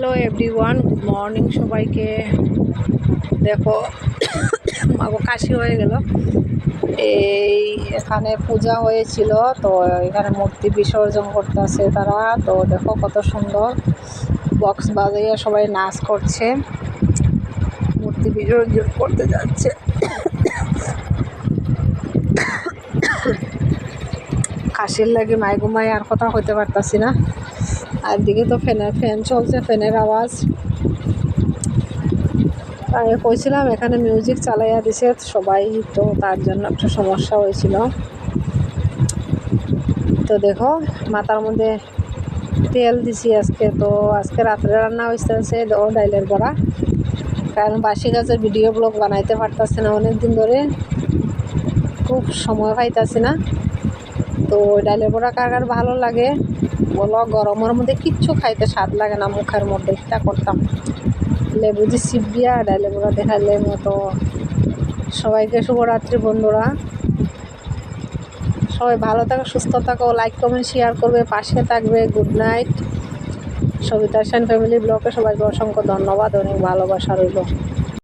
Hello everyone good morning সবাইকে। দেখো, মাগো কাশি হয়ে গেল। এই এখানে পূজা হয়েছিল, তো এখানে মূর্তি বিসর্জন করতেছে তারা। তো দেখো কত সুন্দর বক্স বাজাইয়া সবাই নাচ করছে। মূর্তি বিসর্জন করতে যাচ্ছে। কাশির লাগে মাই ঘুমাই আর কথা হইতে পারতাছি না। আর দিকে তো ফ্যানের ফ্যান চলছে, ফ্যানের আওয়াজ। আমি কইছিলাম, এখানে মিউজিক চালাইয়া দিছে সবাই, তো তার জন্য একটু সমস্যা হয়েছিল। তো দেখো, মাথার মধ্যে তেল দিছি আজকে, তো আজকে রাত্রে রান্না হয়েছে ও ডাইলের বড়া। কারণ বাসি গাছের ভিডিও ব্লগ বানাইতে পারতাছে না অনেক দিন ধরে। খুব সময় পাইতাছি না। তো ডালের বড়া কার কার ভালো লাগে, বলো, গরমের মধ্যে কিচ্ছু খাইতে স্বাদ লাগে না মুখের মধ্যে, এটা করতাম। লেবু দিয়ে সিপ দিয়া, ডালে বড়া দেখালে মতো। সবাইকে শুভরাত্রি বন্ধুরা। সবাই ভালো থাকো, সুস্থ থাকো লাইক কমেন্ট শেয়ার করবে, পাশে থাকবে good night Sabita Sen family ব্লকে সবাইকে অসংখ্য ধন্যবাদ, অনেক ভালোবাসা রইল।